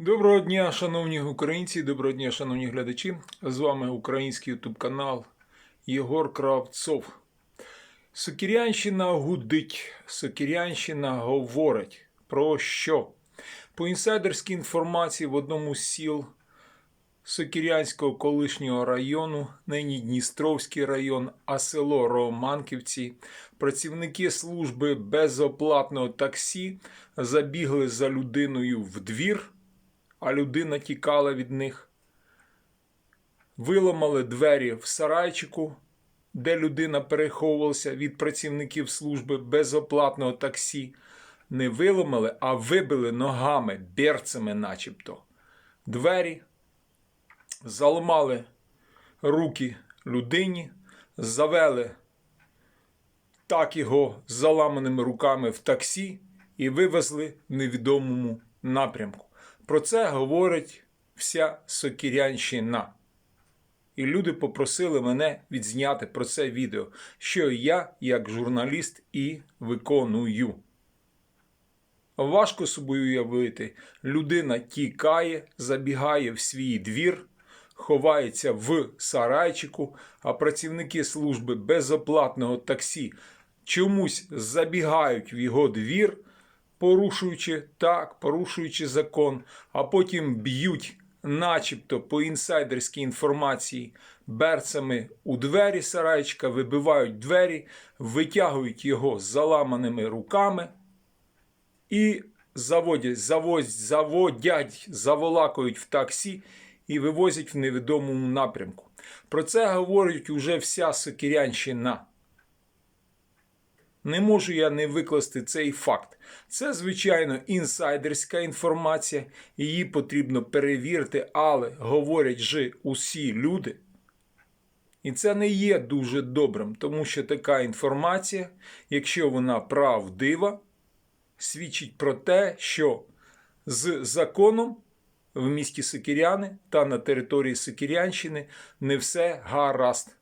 Доброго дня, шановні українці, доброго дня, шановні глядачі. З вами український ютуб канал Єгор Кравцов. Сокірянщина гудить, Сокірянщина говорить про що? По інсайдерській інформації в одному з сіл Сокірянського колишнього району, нині Дністровський район, а село Романківці, працівники служби безоплатного таксі забігли за людиною в двір а людина тікала від них. Виламали двері в сарайчику, де людина переховувалася від працівників служби безоплатного таксі. Не виламали, а вибили ногами, берцями, начебто. Двері, заламали руки людині, завели так його заламаними руками в таксі і вивезли в невідомому напрямку. Про це говорить вся Сокірянщина. І люди попросили мене відзняти про це відео, що я, як журналіст, і виконую. Важко собі уявити, людина тікає, забігає в свій двір, ховається в сарайчику, а працівники служби безоплатного таксі чомусь забігають в його двір порушуючи так, порушуючи закон, а потім б'ють, начебто по інсайдерській інформації, берцями у двері сарайчика, вибивають двері, витягують його з заламаними руками і заводять, заводять, заводять, заволакують в таксі і вивозять в невідомому напрямку. Про це говорить уже вся Сокірянщина. Не можу я не викласти цей факт. Це, звичайно, інсайдерська інформація, її потрібно перевірити, але говорять же усі люди. І це не є дуже добрим, тому що така інформація, якщо вона правдива, свідчить про те, що з законом в місті Сокіряни та на території Сокірянщини не все гаразд.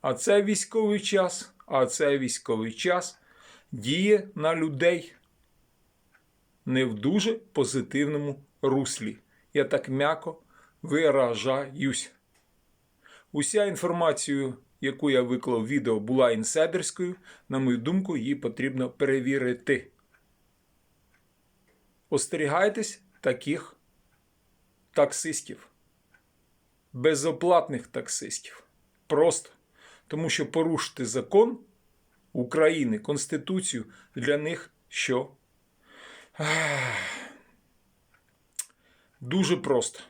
А це військовий час а цей військовий час діє на людей не в дуже позитивному руслі. Я так м'яко виражаюсь. Уся інформація, яку я виклав в відео, була інсайдерською. На мою думку, її потрібно перевірити. Остерігайтесь таких таксистів, безоплатних таксистів. Просто тому що порушити закон України, Конституцію для них що? Дуже просто.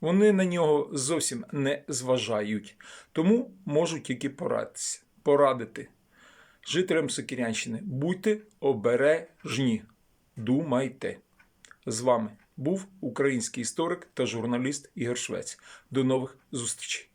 Вони на нього зовсім не зважають. Тому можу тільки порадитися, порадити жителям Сокірянщини. Будьте обережні. Думайте. З вами був український історик та журналіст Ігор Швець. До нових зустрічей.